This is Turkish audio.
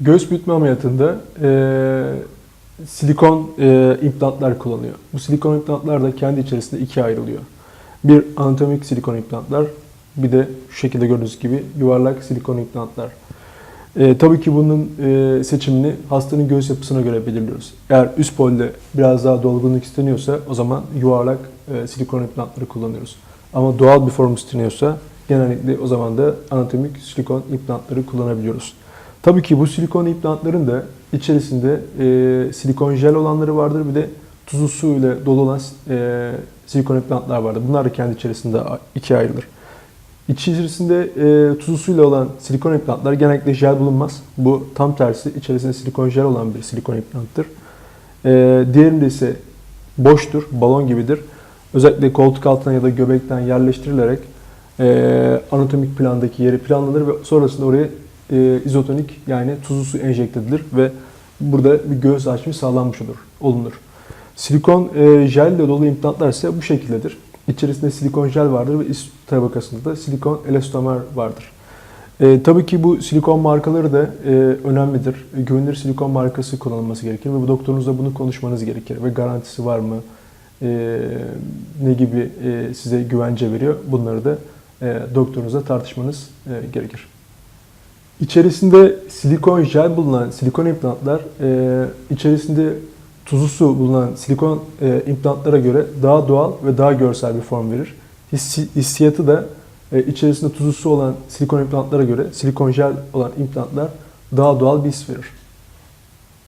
Göğüs büyütme ameliyatında e, silikon e, implantlar kullanıyor. Bu silikon implantlar da kendi içerisinde ikiye ayrılıyor. Bir anatomik silikon implantlar, bir de şu şekilde gördüğünüz gibi yuvarlak silikon implantlar. E, tabii ki bunun e, seçimini hastanın göğüs yapısına göre belirliyoruz. Eğer üst polde biraz daha dolgunluk isteniyorsa o zaman yuvarlak e, silikon implantları kullanıyoruz. Ama doğal bir form isteniyorsa genellikle o zaman da anatomik silikon implantları kullanabiliyoruz. Tabii ki bu silikon implantların da içerisinde e, silikon jel olanları vardır bir de tuzlu su ile dolu olan e, silikon implantlar vardır. Bunlar da kendi içerisinde ikiye ayrılır. İçerisinde e, tuzlu suyla olan silikon implantlar genellikle jel bulunmaz. Bu tam tersi içerisinde silikon jel olan bir silikon implanttır. E, diğerinde ise boştur, balon gibidir. Özellikle koltuk altına ya da göbekten yerleştirilerek e, anatomik plandaki yeri planlanır ve sonrasında oraya e, izotonik yani tuzlu su enjekte edilir ve burada bir göğüs açımı sağlanmış olur, olunur. Silikon e, jel ile dolu implantlar ise bu şekildedir. İçerisinde silikon jel vardır ve üst tabakasında da silikon elastomer vardır. E, tabii ki bu silikon markaları da e, önemlidir. Güvenilir silikon markası kullanılması gerekir ve bu doktorunuzla bunu konuşmanız gerekir ve garantisi var mı? E, ne gibi e, size güvence veriyor? Bunları da e, doktorunuzla tartışmanız e, gerekir. İçerisinde silikon jel bulunan silikon implantlar e, içerisinde tuzlu su bulunan silikon e, implantlara göre daha doğal ve daha görsel bir form verir. Hissi, hissiyatı da e, içerisinde tuzlu su olan silikon implantlara göre silikon jel olan implantlar daha doğal bir his verir.